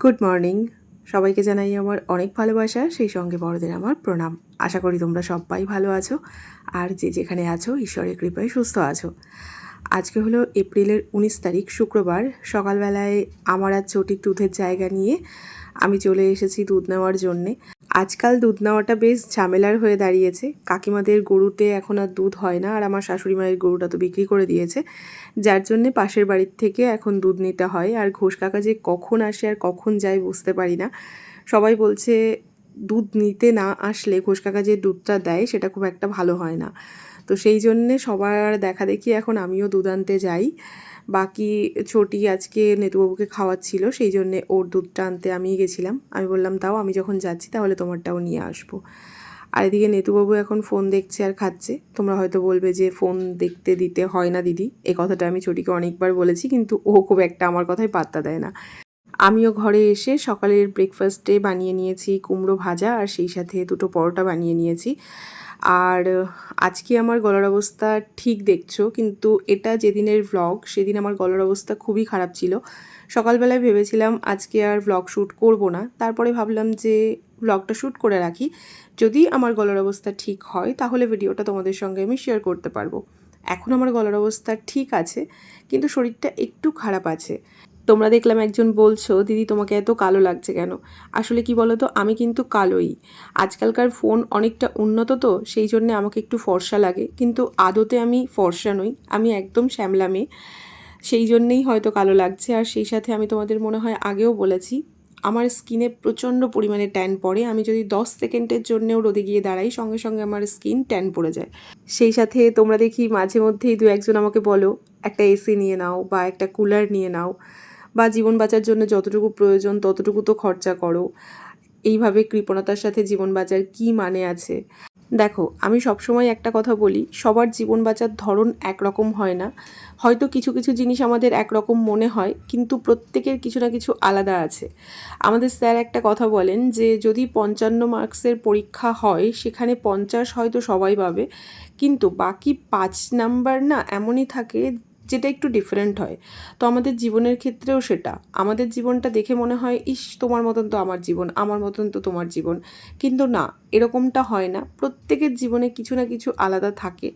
Good morning সবাইকে জানাই আমার অনেক ভালোবাসা, সেই সঙ্গে বড়দের আমার প্রণাম। আশা করি তোমরা সবাই ভালো আছো আর যে যেখানে আছো, ঈশ্বরের কৃপায় সুস্থ আছো। আজকে হলো এপ্রিলের উনিশ তারিখ, শুক্রবার। সকালবেলায় আমার আর চটির দুধের জায়গা নিয়ে আমি চলে এসেছি দুধ নেওয়ার জন্যে। আজকাল দুধ নেওয়াটা বেশ ঝামেলার হয়ে দাঁড়িয়েছে। কাকিমাদের গরুতে এখন আর দুধ হয় না, আর আমার শাশুড়ি মায়ের গরুটা তো বিক্রি করে দিয়েছে। যার জন্যে পাশের বাড়ির থেকে এখন দুধ নিতে হয়, আর ঘোষ কাকা যে কখন আসে আর কখন যায় বুঝতে পারি না। সবাই বলছে, দুধ নিতে না আসলে ঘোষ কাকা যে দুধটা দেয়, সেটা খুব একটা ভালো হয় না। তো সেই জন্যে সবার দেখা দেখি এখন আমিও দুদান্তে যাই। বাকি ছোটি আজকে নেতুবাবুকে খাওয়াচ্ছিল, সেই জন্যে ওর দুধটা আনতে আমি গেছিলাম। আমি বললাম তাও আমি যখন যাচ্ছি তাহলে তোমারটাও নিয়ে আসব। আর এদিকে নেতুবাবু এখন ফোন দেখছে আর খাচ্ছে। তোমরা হয়তো বলবে যে, ফোন দেখতে দিতে হয় না দিদি। এ কথাটা আমি ছোটিকে অনেকবার বলেছি, কিন্তু ও খুব একটা আমার কথাই পাত্তা দেয় না। আমিও ঘরে এসে সকালের ব্রেকফাস্টে বানিয়ে নিয়েছি কুমড়ো ভাজা, আর সেই সাথে দুটো পরোটা বানিয়ে নিয়েছি। আর, আজকে আমার গলার অবস্থা ঠিক দেখছ, কিন্তু এটা যেদিনের ভ্লগ সেদিন আমার গলার অবস্থা খুবই খারাপ ছিল। সকালবেলায় ভেবেছিলাম আজকে আর ভ্লগ শ্যুট করব না, তারপরে ভাবলাম যে ভ্লগটা শ্যুট করে রাখি। যদি আমার গলার অবস্থা ঠিক হয়, তাহলে ভিডিওটা তোমাদের সঙ্গে আমি শেয়ার করতে পারব। এখন আমার গলার অবস্থা ঠিক আছে, কিন্তু শরীরটা একটু খারাপ আছে। তোমরা দেখলাম একজন বলছো, দিদি, তোমাকে এত কালো লাগছে কেন? আসলে কি বলো তো আমি কিন্তু কালোই। আজকালকার ফোন অনেকটা উন্নত তো, সেই জন্যে আমাকে একটু ফর্সা লাগে। কিন্তু আদতে আমি ফর্সা নই, আমি একদম শ্যামলা মেয়ে। সেই জন্যেই হয়তো কালো লাগছে। আর সেই সাথে আমি তোমাদের মনে হয় আগেও বলেছি, আমার স্কিনে প্রচণ্ড পরিমাণে ট্যান পড়ে। আমি যদি দশ সেকেন্ডের জন্যেও রোদে গিয়ে দাঁড়াই, সঙ্গে সঙ্গে আমার স্কিন ট্যান পড়ে যায়। সেই সাথে তোমরা দেখি মাঝে মধ্যেই দু একজন আমাকে বলো, একটা এসি নিয়ে নাও বা একটা কুলার নিয়ে নাও। বা জীবন বাঁচার জন্য যতটুকু প্রয়োজন, ততটুকু তো খরচা করো। এইভাবে কৃপণতার সাথে জীবন বাঁচার কী মানে আছে? দেখো, আমি সবসময় একটা কথা বলি, সবার জীবন বাঁচার ধরন একরকম হয় না। হয়তো কিছু কিছু জিনিস আমাদের একরকম মনে হয়, কিন্তু প্রত্যেকের কিছু না কিছু আলাদা আছে। আমাদের স্যার একটা কথা বলেন যে, যদি পঞ্চান্ন মার্কসের পরীক্ষা হয়, সেখানে পঞ্চাশ হয়তো সবাই পাবে। কিন্তু বাকি পাঁচ নাম্বার না এমনই থাকে যেটা একটু ডিফারেন্ট হয়। তো আমাদের জীবনের ক্ষেত্রেও সেটা। আমাদের জীবনটা দেখে মনে হয়, ইস, তোমার মতন তো আমার জীবন, আমার মতন তো তোমার জীবন। কিন্তু না, এরকমটা হয় না। প্রত্যেকের জীবনে কিছু না কিছু আলাদা থাকে।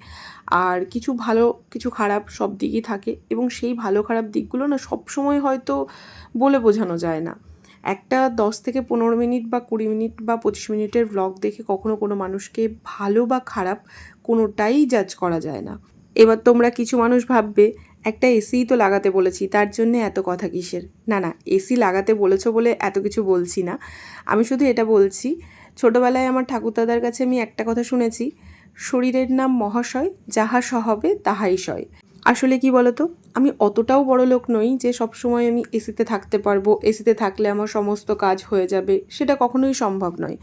আর কিছু ভালো, কিছু খারাপ সব দিকই থাকে। এবং সেই ভালো, খারাপ দিকগুলো না সবসময় হয়তো বলে বোঝানো যায় না। একটা দশ থেকে পনেরো মিনিট বা কুড়ি মিনিট বা পঁচিশ মিনিটের ব্লগ দেখে কখনো কোনো মানুষকে ভালো বা খারাপ কোনোটাই জাজ করা যায় না। এবার তোমরা কিছু মানুষ ভাববে, একটা এসিই তো লাগাতে বলেছি, তার জন্য এত কথা কিসের? না না, এসি লাগাতে বলেছ বলে এত কিছু বলছি না। আমি শুধু এটা বলছি, ছোটোবেলায় আমার ঠাকুরদাদার কাছে আমি একটা কথা শুনেছি, শরীরের নাম মহাশয়, যাহা সহবে তাহাই সয়। আসলে কি বলতো, আমি অতটাও বড় লোক নই যে সবসময় আমি এসিতে থাকতে পারব, এসিতে থাকলে আমার সমস্ত কাজ হয়ে যাবে, সেটা কখনোই সম্ভব নয়।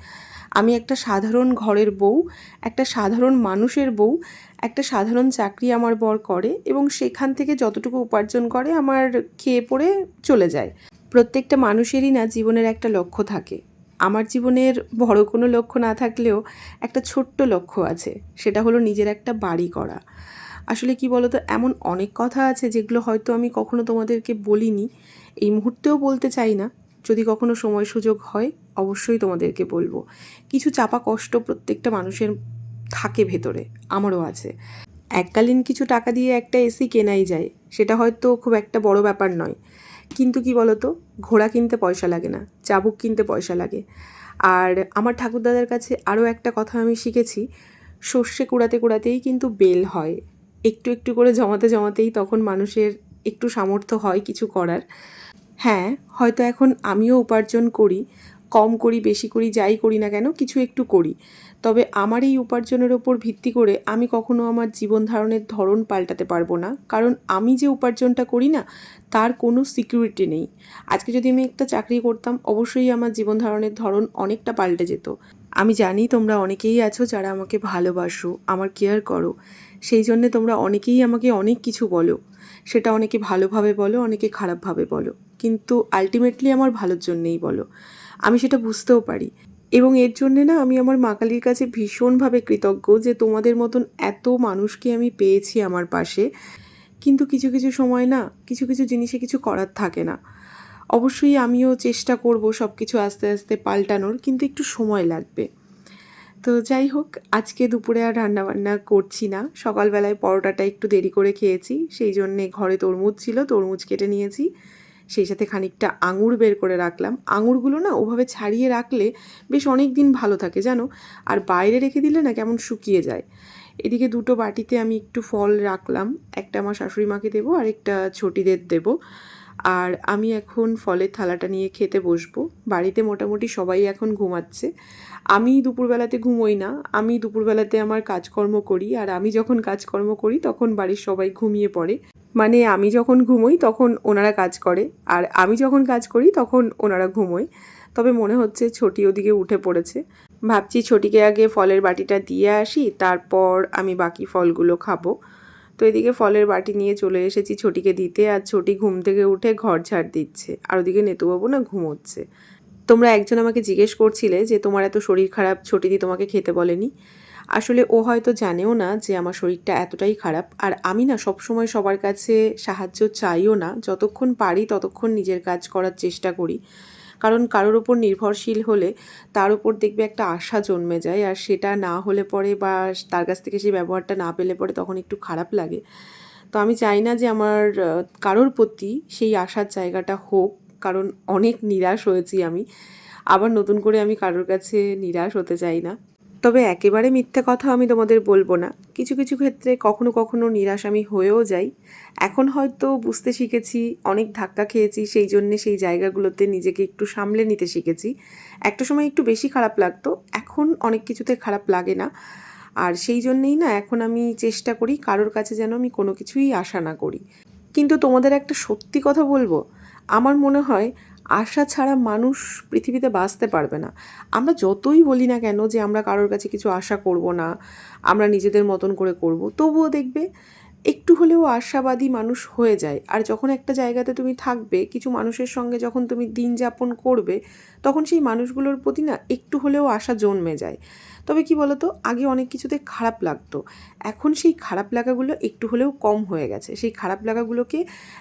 আমি একটা সাধারণ ঘরের বউ, একটা সাধারণ মানুষের বউ, একটা সাধারণ চাকরি আমার বর করে এবং সেখান থেকে যতটুকু উপার্জন করে আমার খেয়ে পড়ে চলে যায়। প্রত্যেকটা মানুষেরই না জীবনের একটা লক্ষ্য থাকে। আমার জীবনের বড় কোনো লক্ষ্য না থাকলেও একটা ছোট্ট লক্ষ্য আছে, সেটা হলো নিজের একটা বাড়ি করা। আসলে কি বলতো, এমন অনেক কথা আছে যেগুলো হয়তো আমি কখনো তোমাদেরকে বলিনি। এই মুহূর্তেও বলতে চাই না, যদি কখনো সময় সুযোগ হয়। অবশ্যই তোমাদেরকে বলব। কিছু চাপা কষ্ট প্রত্যেকটা মানুষের থাকে ভেতরে, আমারও আছে। এককালীন কিছু টাকা দিয়ে একটা এসি কেনাই যায়, সেটা হয়তো খুব একটা বড় ব্যাপার নয়। কিন্তু কি বলতো? ঘোড়া কিনতে পয়সা লাগে না, চাবুক কিনতে পয়সা লাগে। আর আমার ঠাকুরদাদার কাছে আরও একটা কথা আমি শিখেছি, সর্ষে কুড়াতে কুড়াতেই কিন্তু বেল হয়। একটু একটু করে জমাতে জমাতেই তখন মানুষের একটু সামর্থ্য হয় কিছু করার। হ্যাঁ হয়তো এখন আমিও উপার্জন করি কম করি, বেশি করি, যাই করি না কেন, কিছু একটু করি। তবে আমার এই উপার্জনের ওপর ভিত্তি করে আমি কখনো আমার জীবন ধারণের ধরন পাল্টাতে পারব না। কারণ আমি যে উপার্জনটা করি না, তার কোনো সিকিউরিটি নেই। আজকে যদি আমি একটা চাকরি করতাম, অবশ্যই আমার জীবন ধারণের ধরন অনেকটা পাল্টে যেত। আমি জানি তোমরা অনেকেই আছো যারা আমাকে ভালোবাসো, আমার কেয়ার করো। সেই জন্যে তোমরা অনেকেই আমাকে অনেক কিছু বলো। সেটা অনেকে ভালোভাবে বলো, অনেকে খারাপভাবে বলো। কিন্তু আলটিমেটলি আমার ভালোর জন্যেই বলো। আমি সেটা বুঝতেও পারি। এবং এর জন্যে না আমি আমার মা কালীর কাছে ভীষণভাবে কৃতজ্ঞ যে তোমাদের মতন এত মানুষকে আমি পেয়েছি আমার পাশে। কিন্তু কিছু কিছু সময় না কিছু কিছু জিনিসে কিছু করার থাকে না। অবশ্যই আমিও চেষ্টা করব সব কিছু আস্তে আস্তে পাল্টানোর, কিন্তু একটু সময় লাগবে। তো যাই হোক, আজকে দুপুরে আর রান্নাবান্না করছি না। সকালবেলায় পরোটাটা একটু দেরি করে খেয়েছি, সেই জন্যে ঘরে তরমুজ ছিল, তরমুজ কেটে নিয়েছি। সেই সাথে খানিকটা আঙুর বের করে রাখলাম। আঙুরগুলো না ওভাবে ছাড়িয়ে রাখলে বেশ অনেক দিন ভালো থাকে, জানো? আর বাইরে রেখে দিলে না কেমন শুকিয়ে যায়। এদিকে দুটো বাটিতে আমি একটু ফল রাখলাম। একটা আমার শাশুড়ি মাকে দেবো আর একটা ছোটিদের দেবো। আর আমি এখন ফলের থালাটা নিয়ে খেতে বসবো। বাড়িতে মোটামুটি সবাই এখন ঘুমাচ্ছে। আমি দুপুরবেলাতে ঘুমোই না। আমি দুপুরবেলাতে আমার কাজকর্ম করি আর আমি যখন কাজকর্ম করি তখন বাড়ির সবাই ঘুমিয়ে পড়ে। মানে আমি যখন ঘুমোই তখন ওনারা কাজ করে আর আমি যখন কাজ করি তখন ওনারা ঘুমোয়। তবে মনে হচ্ছে ছোটি ওদিকে উঠে পড়েছে। ভাবছি ছোটিকে আগে ফলের বাটিটা দিয়ে আসি, তারপর আমি বাকি ফলগুলো খাব। তো এদিকে ফলের বাটি নিয়ে চলে এসেছি ছোটিকে দিতে আর ছোটি ঘুম থেকে উঠে ঘর ঝাড় দিচ্ছে। আর ওদিকে নেতুবাবু না ঘুমোচ্ছে। তোমরা একজন আমাকে জিজ্ঞেস করছিলে যে তোমার এত শরীর খারাপ ছোটিদি তোমাকে খেতে বলেনি? আসলে ও হয়তো জানেও না যে আমার শরীরটা এতটাই খারাপ। আর আমি না সবসময় সবার কাছে সাহায্য চাইও না। যতক্ষণ পারি ততক্ষণ নিজের কাজ করার চেষ্টা করি। কারণ কারোর ওপর নির্ভরশীল হলে তার উপর দেখবে একটা আশা জন্মে যায় আর সেটা না হলে পরে বা তার কাছ থেকে সেই ব্যবহারটা না পেলে পরে তখন একটু খারাপ লাগে। তো আমি চাই না যে আমার কারোর প্রতি সেই আশার জায়গাটা হোক, কারণ অনেক নিরাশ হয়েছি আমি। আবার নতুন করে আমি কারোর কাছে নিরাশ হতে চাই না। তবে একেবারে মিথ্যে কথা আমি তোমাদের বলব না। কিছু কিছু ক্ষেত্রে কখনো কখনো নিরাশ আমি হয়েও যাই। এখন হয়তো বুঝতে শিখেছি, অনেক ধাক্কা খেয়েছি, সেই জন্যে সেই জায়গাগুলোতে নিজেকে একটু সামলে নিতে শিখেছি। একটা সময় একটু বেশি খারাপ লাগতো, এখন অনেক কিছুতে খারাপ লাগে না। আর সেই জন্যেই না, এখন আমি চেষ্টা করি কারোর কাছে যেন আমি কোনো কিছুই আশা না করি। কিন্তু তোমাদের একটা সত্যি কথা বলব, আমার মনে হয় আশা ছাড়া মানুষ পৃথিবীতে বাঁচতে পারবে না। আমরা যতই বলি না কেন যে আমরা কারোর কাছে কিছু আশা করব না, আমরা নিজেদের মতন করে করব, তবুও দেখবে একটু হলেও আশাবাদী মানুষ হয়ে যায়। আর যখন একটা জায়গাতে তুমি থাকবে, কিছু মানুষের সঙ্গে যখন তুমি দিন যাপন করবে, তখন সেই মানুষগুলোর প্রতি না একটু হলেও আশা জন্মে যায়। তবে কি বলতো, আগে অনেক কিছুতে খারাপ লাগতো। এখন সেই খারাপ লাগাগুলো একটু হলেও কম হয়ে গেছে। সেই খারাপ লাগাগুলোকে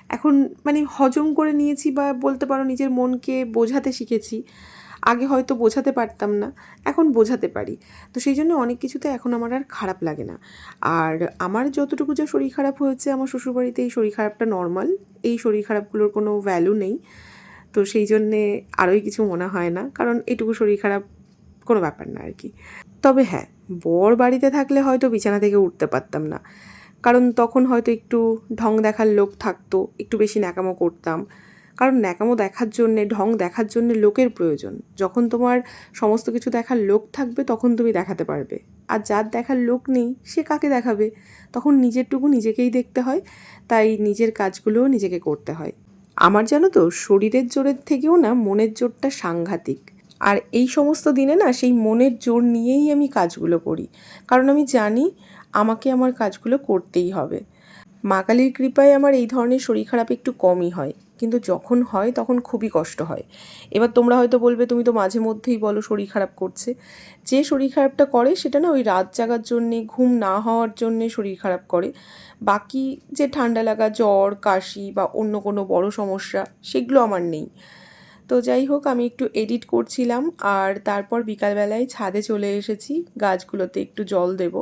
এখন মানে হজম করে নিয়েছি বা বলতে পারো নিজের মনকে বোঝাতে শিখেছি। আগে হয়তো বোঝাতে পারতাম না, এখন বোঝাতে পারি। তো সেই জন্য অনেক কিছুতে এখন আমার আর খারাপ লাগে না। আর আমার যতটুকু যা শরীর খারাপ হয়েছে, আমার শ্বশুরবাড়িতে এই শরীর খারাপটা নর্মাল এই শরীর খারাপগুলোর কোনো ভ্যালু নেই। তো সেই জন্যে আরোই কিছু মনে হয় না, কারণ এটুকু শরীর খারাপ কোনো ব্যাপার না আর কি। তবে হ্যাঁ বর বাড়িতে থাকলে হয়তো বিছানা থেকে উঠতে পারতাম না। কারণ তখন হয়তো একটু ঢং দেখার লোক থাকতো, একটু বেশি ন্যাকামো করতাম। কারণ ন্যাকামো দেখার জন্যে, ঢং দেখার জন্যে লোকের প্রয়োজন। যখন তোমার সমস্ত কিছু দেখার লোক থাকবে, তখন তুমি দেখাতে পারবে। আর যার দেখার লোক নেই, সে কাকে দেখাবে? তখন নিজেরটুকু নিজেকেই দেখতে হয়, তাই নিজের কাজগুলোও নিজেকে করতে হয়। আমার জানো তো, শরীরের জোরের থেকেও না মনের জোরটা সাংঘাতিক। আর এই সমস্ত দিনে না সেই মনের জোর নিয়েই আমি কাজগুলো করি। কারণ আমি জানি, আমাকে আমার কাজগুলো করতেই হবে। মা কালীর কৃপায় আমার এই ধরনের শরীর খারাপ একটু কমই হয়। কিন্তু যখন হয় তখন খুবই কষ্ট হয়। এবার তোমরা হয়তো বলবে, তুমি তো মাঝে মধ্যেই বলো শরীর খারাপ করছে। যে শরীর খারাপটা করে সেটা না ওই রাত জাগার জন্যে, ঘুম না হওয়ার জন্যে শরীর খারাপ করে। বাকি যে ঠান্ডা লাগা, জ্বর, কাশি বা অন্য কোনো বড় সমস্যা সেগুলো আমার নেই। তো যাই হোক, আমি একটু এডিট করছিলাম আর তারপর বিকালবেলায় ছাদে চলে এসেছি। গাছগুলোতে একটু জল দেব।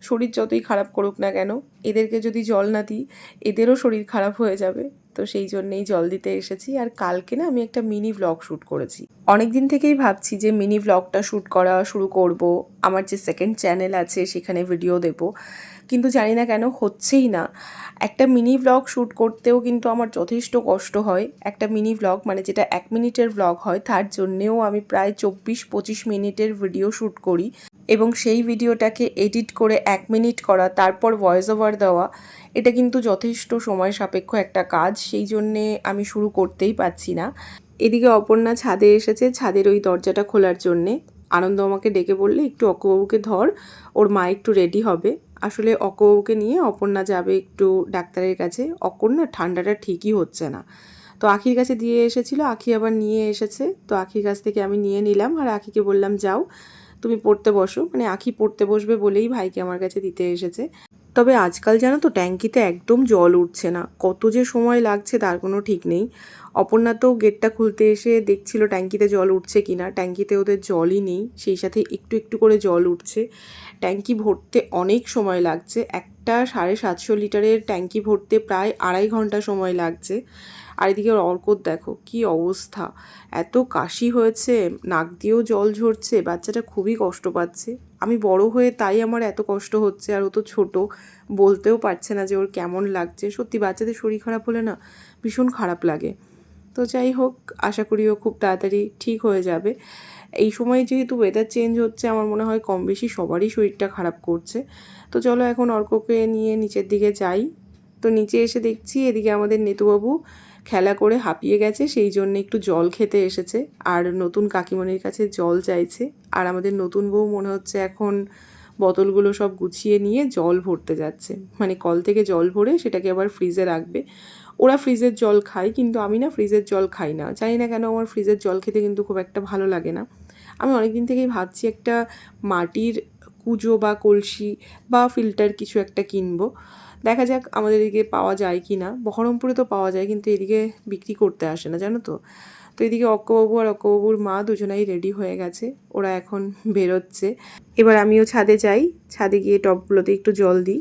শরীর যতই খারাপ করুক না কেন, এদেরকে যদি জল না দিই, এদেরও শরীর খারাপ হয়ে যাবে। তো সেই জন্যেই জল দিতে এসেছি। আর কালকে না আমি একটা মিনি ভ্লগ শ্যুট করেছি। অনেক দিন থেকেই ভাবছি যে মিনি ভ্লগটা শ্যুট করা শুরু করব। আমার যে সেকেন্ড চ্যানেল আছে সেখানে ভিডিও দেব। কিন্তু জানি না কেন হচ্ছেই না। একটা মিনি ভ্লগ শ্যুট করতেও কিন্তু আমার যথেষ্ট কষ্ট হয়। একটা মিনি ভ্লগ মানে যেটা এক মিনিটের ভ্লগ হয়, তার জন্যেও আমি প্রায় চব্বিশ পঁচিশ মিনিটের ভিডিও শ্যুট করি। এবং সেই ভিডিওটাকে এডিট করে এক মিনিট করা, তারপর ভয়েস ওভার দেওয়া, এটা কিন্তু যথেষ্ট সময় সাপেক্ষ একটা কাজ। সেই জন্যে আমি শুরু করতেই পারছি না। এদিকে অপর্ণা ছাদে এসেছে। ছাদের ওই দরজাটা খোলার জন্যে। আনন্দ আমাকে ডেকে বললে, একটু অকবাবুকে ধর, ওর মা একটু রেডি হবে। আসলে অকবাবুকে নিয়ে অপর্ণা যাবে একটু ডাক্তারের কাছে। অকর্ণা ঠান্ডাটা ঠিকই হচ্ছে না। তো আখির কাছে দিয়ে এসেছিল, আখি আবার নিয়ে এসেছে। তো আখির কাছ থেকে আমি নিয়ে নিলাম। আর আখিকে বললাম, যাও। তুমি পড়তে বসো। মানে আঁখি পড়তে বসবে বলেই ভাইকে আমার কাছে দিতে এসেছে। তবে আজকাল জানো তো ট্যাঙ্কিতে একদম জল উঠছে না। কত যে সময় লাগছে তার কোনো ঠিক নেই। অপর্ণা তো গেটটা খুলতে এসে দেখছিল ট্যাঙ্কিতে জল উঠছে কি না ট্যাঙ্কিতে ওদের জলই নেই, সেই সাথে একটু একটু করে জল উঠছে। ট্যাঙ্কি ভরতে অনেক সময় লাগছে। একটা সাড়ে সাতশো লিটারের ট্যাঙ্কি ভরতে প্রায় আড়াই ঘণ্টা সময় লাগছে। আর এদিকে অর্কর দেখো কি অবস্থা। এত কাশি হয়েছে, নাক দিয়েও জল ঝরছে, বাচ্চাটা খুবই কষ্ট পাচ্ছে। আমি বড় হয়ে তাই আমার এত কষ্ট হচ্ছে, আর ও তো ছোট, বলতেও পারছে না যে ওর কেমন লাগছে। সত্যি, বাচ্চাদের শরীর খারাপ হলে না ভীষণ খারাপ লাগে। তো যাই হোক, আশা করি ও খুব তাড়াতাড়ি ঠিক হয়ে যাবে। এই সময় যেহেতু ওয়েদার চেঞ্জ হচ্ছে, আমার মনে হয় কম বেশি সবারই শরীরটা খারাপ করছে। তো চলো এখন অর্ককে নিয়ে নিচের দিকে যাই। তো নিচে এসে দেখছি এদিকে আমাদের নেতুবাবু খেলা করে হাঁপিয়ে গেছে, সেই জন্য একটু জল খেতে এসেছে। আর নতুন কাকিমণির কাছে জল চাইছে। আর আমাদের নতুন বউ মনে হচ্ছে এখন বোতলগুলো সব গুছিয়ে নিয়ে জল ভরতে যাচ্ছে। মানে কল থেকে জল ভরে সেটাকে আবার ফ্রিজে রাখবে। ওরা ফ্রিজের জল খায়, কিন্তু আমি না ফ্রিজের জল খাই না। জানি না কেন আমার ফ্রিজের জল খেতে কিন্তু খুব একটা ভালো লাগে না। আমি অনেক দিন থেকেই ভাবছি একটা মাটির কুজো বা কলসি বা ফিল্টার কিছু একটা কিনবো। দেখা যাক আমাদের এদিকে পাওয়া যায় কি না। বহরমপুরে তো পাওয়া যায়, কিন্তু এদিকে বিক্রি করতে আসে না, জানো তো? তো এদিকে অক্কবাবু আর অক্কবাবুর মা দুজনাই রেডি হয়ে গেছে, ওরা এখন বেরোচ্ছে। এবার আমিও ছাদে যাই, ছাদে গিয়ে টবগুলোতে একটু জল দিই।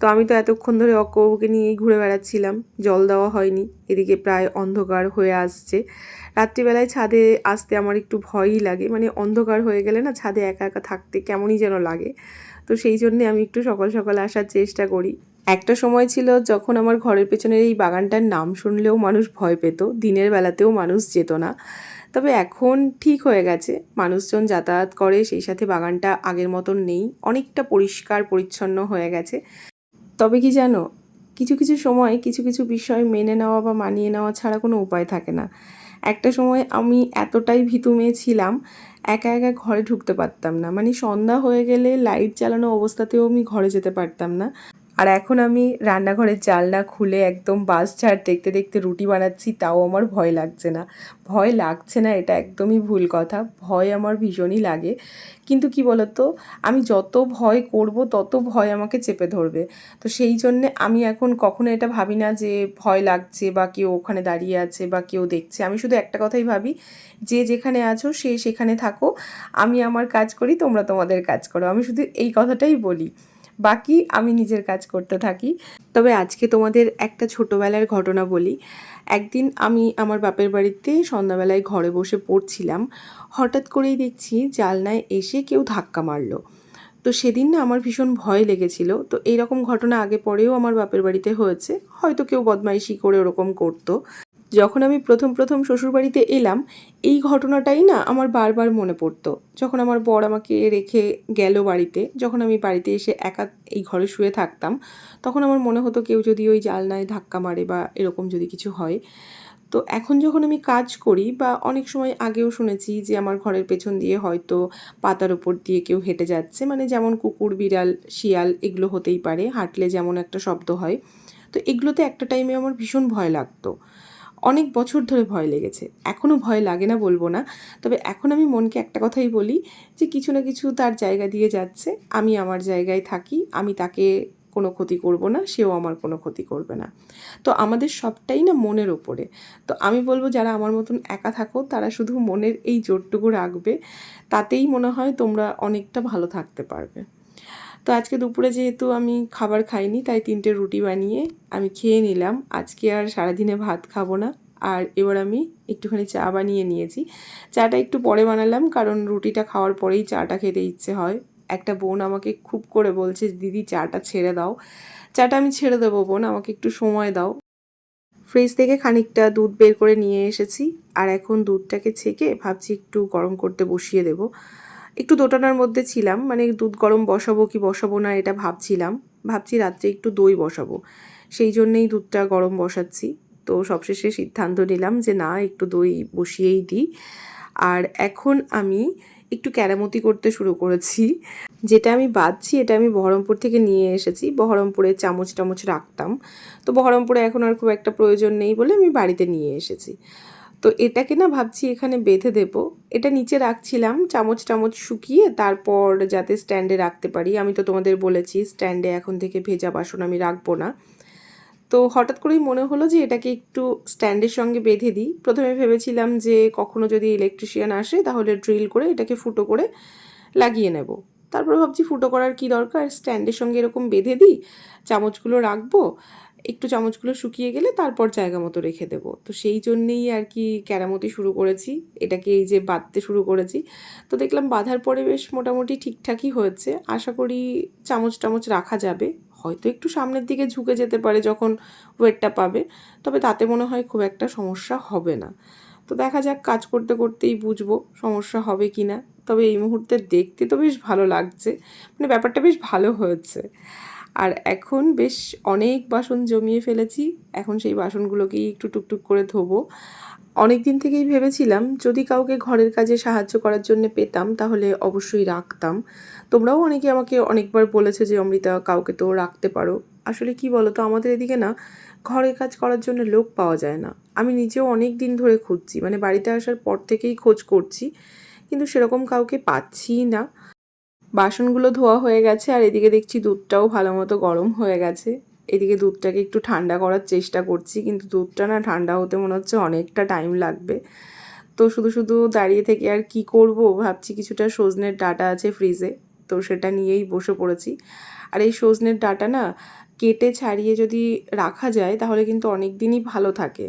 তো আমি তো এতক্ষণ ধরে অক্কবাবুকে নিয়েই ঘুরে বেড়াচ্ছিলাম, জল দেওয়া হয়নি, এদিকে প্রায় অন্ধকার হয়ে আসছে। রাত্রিবেলায় ছাদে আসতে আমার একটু ভয়ই লাগে মানে অন্ধকার হয়ে গেলে না ছাদে একা একা থাকতে কেমনই যেন লাগে। তো সেই জন্যে আমি একটু সকাল সকাল আসার চেষ্টা করি। একটা সময় ছিল যখন আমার ঘরের পেছনের এই বাগানটার নাম শুনলেও মানুষ ভয় পেত, দিনের বেলাতেও মানুষ যেত না। তবে এখন ঠিক হয়ে গেছে, মানুষজন যাতায়াত করে, সেই সাথে বাগানটা আগের মতন নেই, অনেকটা পরিষ্কার, পরিচ্ছন্ন হয়ে গেছে। তবে কি জানো, কিছু কিছু সময় কিছু কিছু বিষয় মেনে নেওয়া বা মানিয়ে নেওয়া ছাড়া কোনো উপায় থাকে না। একটা সময় আমি এতটাই ভীতু মেয়ে ছিলাম, একা একা ঘরে ঢুকতে পারতাম না। মানে সন্ধ্যা হয়ে গেলে লাইট চালানো অবস্থাতেও আমি ঘরে যেতে পারতাম না। আর এখন আমি রান্নাঘরের জালনা খুলে একদম বাস ঝাড় দেখতে দেখতে রুটি বানাচ্ছি, তাও আমার ভয় লাগছে না। ভয় লাগছে না, এটা একদমই ভুল কথা। ভয় আমার ভীষণই লাগে। কিন্তু কি বলতো, আমি যত ভয় করব, তত ভয় আমাকে চেপে ধরবে। তো সেই জন্যে আমি এখন কখনো এটা ভাবি না যে ভয় লাগছে বা কেউ ওখানে দাঁড়িয়ে আছে বা কেউ দেখছে। আমি শুধু একটা কথাই ভাবি, যে যেখানে আছো সে সেখানে থাকো। আমি আমার কাজ করি, তোমরা তোমাদের কাজ করো। আমি শুধু এই কথাটাই বলি। বাকি আমি নিজের কাজ করতে থাকি। তবে আজকে তোমাদের একটা ছোটোবেলার ঘটনা বলি। একদিন আমি আমার বাপের বাড়িতে সন্ধ্যাবেলায় ঘরে বসে পড়ছিলাম। হঠাৎ করেই দেখছি জালনায় এসে কেউ ধাক্কা মারলো। তো সেদিন না আমার ভীষণ ভয় লেগেছিল। তো এইরকম ঘটনা আগে পরেও আমার বাপের বাড়িতে হয়েছে। হয়তো কেউ বদমাইশি করে ওরকম করতো। যখন আমি প্রথম প্রথম শ্বশুরবাড়িতে এলাম, এই ঘটনাটাই না আমার বারবার মনে পড়তো। যখন আমার বর আমাকে রেখে গেল বাড়িতে, যখন আমি বাড়িতে এসে একা এই ঘরে শুয়ে থাকতাম, তখন আমার মনে হতো কেউ যদি ওই জালনায় ধাক্কা মারে বা এরকম যদি কিছু হয়। তো এখন যখন আমি কাজ করি বা অনেক সময় আগেও শুনেছি যে আমার ঘরের পেছন দিয়ে হয়তো পাতার উপর দিয়ে কেউ হেঁটে যাচ্ছে মানে যেমন কুকুর, বিড়াল, শিয়াল এগুলো হতেই পারে, হাঁটলে যেমন একটা শব্দ হয়। তো এগুলোতে একটা টাইমে আমার ভীষণ ভয় লাগতো। অনেক বছর ধরে ভয় লেগেছে। এখনও ভয় লাগে না বলব না। তবে এখন আমি মনকে একটা কথাই বলি যে কিছু না কিছু তার জায়গা দিয়ে যাচ্ছে। আমি আমার জায়গায় থাকি। আমি তাকে কোনো ক্ষতি করব না। সেও আমার কোনো ক্ষতি করবে না। তো আমাদের সবটাই না মনের ওপরে। তো আমি বলব যারা আমার মতন একা থাকো, তারা শুধু মনের এই জোরটুকু রাখবে। তাতেই মনে হয় তোমরা অনেকটা ভালো থাকতে পারবে। তো আজকে দুপুরে যেহেতু আমি খাবার খাইনি, তাই তিনটে রুটি বানিয়ে আমি খেয়ে নিলাম। আজকে আর সারাদিনে ভাত খাব না। আর এবার আমি একটুখানি চা বানিয়ে নিয়েছি। চাটা একটু পরে বানালাম, কারণ রুটিটা খাওয়ার পরেই চাটা খেতে ইচ্ছে হয়। একটা বোন আমাকে খুব করে বলছে, দিদি, চাটা ছেড়ে দাও। চাটা আমি ছেড়ে দেবো বোন, আমাকে একটু সময় দাও। ফ্রিজ থেকে খানিকটা দুধ বের করে নিয়ে এসেছি। আর এখন দুধটাকে ছেঁকে ভাবছি একটু গরম করতে বসিয়ে দেবো। একটু দোটানার মধ্যে ছিলাম মানে দুধ গরম বসাবো কি বসাবো না এটা ভাবছিলাম। ভাবছি রাত্রে একটু দই বসাবো। সেই জন্যেই দুধটা গরম বসাচ্ছি। তো সবশেষে সিদ্ধান্ত নিলাম যে না, একটু দই বসিয়েই দিই। আর এখন আমি একটু ক্যারামতি করতে শুরু করেছি। যেটা আমি বাঁধছি এটা আমি বহরমপুর থেকে নিয়ে এসেছি। বহরমপুরে চামচ টামচ রাখতাম। তো বহরমপুরে এখন আর খুব একটা প্রয়োজন নেই বলে আমি বাড়িতে নিয়ে এসেছি। তো এটাকে না ভাবছি এখানে বেঁধে দেব। এটা নিচে রাখছিলাম, চামচ টামচ শুকিয়ে তারপর যাতে স্ট্যান্ডে রাখতে পারি। আমি তো তোমাদের বলেছি, স্ট্যান্ডে এখন থেকে ভেজা বাসন আমি রাখব না। তো হঠাৎ করেই মনে হলো যে এটাকে একটু স্ট্যান্ডের সঙ্গে বেঁধে দিই। প্রথমে ভেবেছিলাম যে কখনো যদি ইলেকট্রিশিয়ান আসে তাহলে ড্রিল করে এটাকে ফুটো করে লাগিয়ে নেব। তারপর ভাবছি ফুটো করার কি দরকার? স্ট্যান্ডের সঙ্গে এরকম বেঁধে দিই, চামচগুলো রাখব একটু চামচগুলো শুকিয়ে গেলে তারপর জায়গা মতো রেখে দেব। তো সেই জন্যেই আর কি ক্যারামতি শুরু করেছি। এটাকে এই যে বাঁধতে শুরু করেছি। তো দেখলাম বাঁধার পরে বেশ মোটামুটি ঠিকঠাকই হয়েছে। আশা করি চামচ টামচ রাখা যাবে। হয়তো একটু সামনের দিকে ঝুঁকে যেতে পারে যখন ওয়েটটা পাবে। তবে তাতে মনে হয় খুব একটা সমস্যা হবে না। তো দেখা যাক কাজ করতে করতেই বুঝব সমস্যা হবে কি না তবে এই মুহূর্তে দেখতে তো বেশ ভালো লাগছে। মানে ব্যাপারটা বেশ ভালো হয়েছে। আর এখন বেশ অনেক বাসন জমিয়ে ফেলেছি। এখন সেই বাসনগুলোকেই একটু টুকটুক করে ধোবো। অনেক দিন থেকেই ভেবেছিলাম, যদি কাউকে ঘরের কাজে সাহায্য করার জন্য পেতাম, তাহলে অবশ্যই রাখতাম। তোমরাও অনেকে আমাকে অনেকবার বলেছে যে, অমৃতা, কাউকে তো রাখতে পারো। আসলে কি বলো তো আমাদের এদিকে না, ঘরের কাজ করার জন্য লোক পাওয়া যায় না। আমি নিজেও অনেক দিন ধরে খুঁজছি। মানে বাড়িতে আসার পর থেকেই খোঁজ করছি। কিন্তু সেরকম কাউকে পাচ্ছি না। বাসনগুলো ধোয়া হয়ে গেছে আর এদিকে দেখছি দুধটাও ভালো মতো গরম হয়ে গেছে। এদিকে দুধটাকে একটু ঠান্ডা করার চেষ্টা করছি, কিন্তু দুধটা না ঠান্ডা হতে মনে হচ্ছে অনেকটা টাইম লাগবে। তো শুধু শুধু দাঁড়িয়ে থেকে আর কি করব, ভাবছি কিছুটা সজনের ডাটা আছে ফ্রিজে তো সেটা নিয়েই বসে পড়েছি। আর এই সজনের ডাটা না কেটে ছাড়িয়ে যদি রাখা যায়, তাহলে কিন্তু অনেক দিনই ভালো থাকে।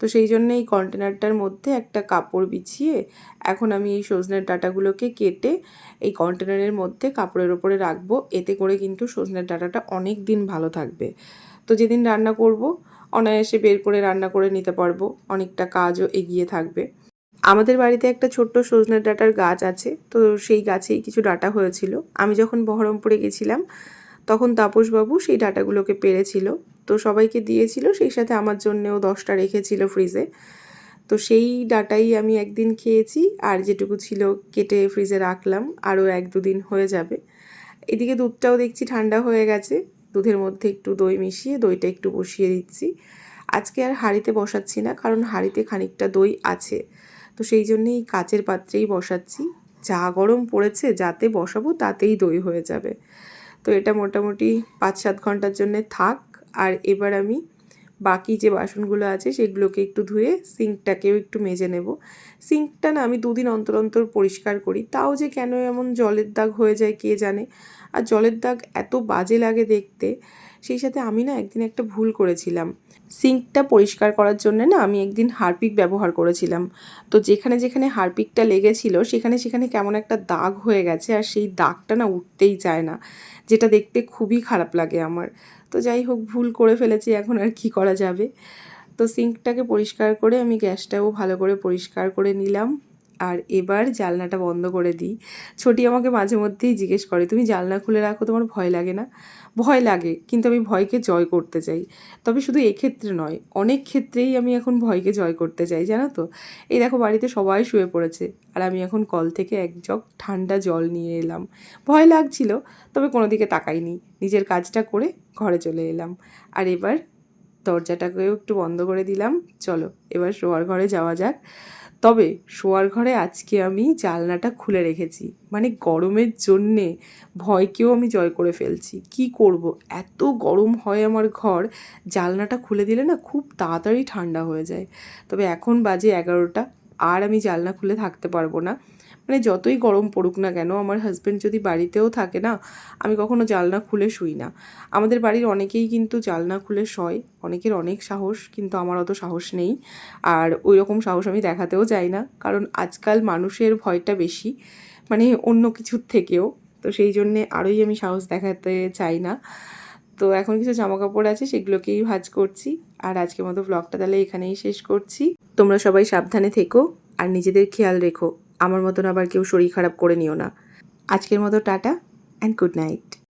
তো সেই জন্য এই কন্টেনারটার মধ্যে একটা কাপড় বিছিয়ে এখন আমি এই সজনের ডাটাগুলোকে কেটে এই কন্টেনারের মধ্যে কাপড়ের ওপরে রাখব। এতে করে কিন্তু সজনের ডাটাটা অনেক দিন ভালো থাকবে। তো যেদিন রান্না করব, অনায়াসে বের করে রান্না করে নিতে পারব। অনেকটা কাজও এগিয়ে থাকবে। আমাদের বাড়িতে একটা ছোট্ট সজনের ডাটার গাছ আছে। তো সেই গাছেই কিছু ডাটা হয়েছিল। আমি যখন বহরমপুরে গেছিলাম তখন তাপসবাবু সেই ডাটাগুলোকে পেরেছিল। তো সবাইকে দিয়েছিল, সেই সাথে আমার জন্যেও দশটা রেখেছিল ফ্রিজে। তো সেই ডাটাই আমি একদিন খেয়েছি, আর যেটুকু ছিল কেটে ফ্রিজে রাখলাম, আরও এক দুদিন হয়ে যাবে। এদিকে দুধটাও দেখছি ঠান্ডা হয়ে গেছে, দুধের মধ্যে একটু দই মিশিয়ে, দইটা একটু বসিয়ে দিচ্ছি। আজকে আর হাঁড়িতে বসাচ্ছি না, কারণ হাঁড়িতে খানিকটা দই আছে। তো সেই জন্যেই কাচের পাত্রেই বসাচ্ছি। যা গরম পড়েছে, যাতে বসাবো, তাতেই দই হয়ে যাবে। তো এটা মোটামুটি পাঁচ সাত ঘণ্টার জন্য থাক। আর এবার আমি বাকি যে বাসনগুলো আছে সেগুলোকে একটু ধুয়ে সিঙ্কটাকেও একটু মেজে নেব। সিঙ্কটা না আমি দুদিন অন্তর অন্তর পরিষ্কার করি। তাও যে কেন এমন জলের দাগ হয়ে যায় কে জানে? আর জলের দাগ এত বাজে লাগে দেখতে সেই সাথে আমি না একদিন একটা ভুল করেছিলাম। সিঙ্কটা পরিষ্কার করার জন্য না আমি একদিন হারপিক ব্যবহার করেছিলাম। তো যেখানে যেখানে হারপিকটা লেগেছিল, সেখানে সেখানে কেমন একটা দাগ হয়ে গেছে আর সেই দাগটা না উঠতেই চায় না, যেটা দেখতে খুবই খারাপ লাগে আমার। তো যাই হোক, ভুল করে ফেলেছি, এখন আর কি করা যাবে? তো সিঙ্কটাকে পরিষ্কার করে আমি গ্যাসটাও ভালো করে পরিষ্কার করে নিলাম। আর এবার জানলাটা বন্ধ করে দিই। ছোটি আমাকে মাঝে মধ্যেই জিজ্ঞেস করে, তুমি জানলা খুলে রাখো, তোমার ভয় লাগে না? ভয় লাগে, কিন্তু আমি ভয়কে জয় করতে চাই। তবে শুধু এক্ষেত্রে নয়, অনেক ক্ষেত্রেই আমি এখন ভয়কে জয় করতে চাই, জানো তো? এই দেখো, বাড়িতে সবাই শুয়ে পড়েছে, আর আমি এখন কল থেকে এক জগ ঠান্ডা জল নিয়ে এলাম। ভয় লাগছিল, তবে কোনো দিকে তাকাইনি। নিজের কাজটা করে ঘরে চলে এলাম। আর এবার দরজাটাকেও একটু বন্ধ করে দিলাম। চলো, এবার শোয়ার ঘরে যাওয়া যাক। তবে শোয়ার ঘরে আজকে আমি জালনাটা খুলে রেখেছি। মানে গরমের জন্যে ভয়কেও আমি জয় করে ফেলছি। কি করব? এত গরম হয় আমার ঘর জালনাটা খুলে দিলে না খুব তাড়াতাড়ি ঠান্ডা হয়ে যায়। তবে এখন বাজে এগারোটা। আর আমি জানলা খুলে থাকতে পারব না। মানে যতই গরম পড়ুক না কেন, আমার হাজব্যান্ড যদি বাড়িতেও থাকে না, আমি কখনো জালনা খুলে শুই না। আমাদের বাড়ির অনেকেই কিন্তু জালনা খুলে শয়, অনেকের অনেক সাহস, কিন্তু আমার অত সাহস নেই। আর ওই রকম সাহস আমি দেখাতেও চাই না, কারণ আজকাল মানুষের ভয়টা বেশি মানে অন্য কিছুর থেকেও। তো সেই জন্যে আরোই আমি সাহস দেখাতে চাই না। তো এখন কিছু জামা কাপড় আছে, সেগুলোকেই ভাজ করছি। আর আজকের মতো ব্লগটা তাহলে এখানেই শেষ করছি। তোমরা সবাই সাবধানে থেকো আর নিজেদের খেয়াল রেখো। আমার মতন আবার কেউ শরীর খারাপ করে নিও না। আজকের মতো টাটা অ্যান্ড গুড নাইট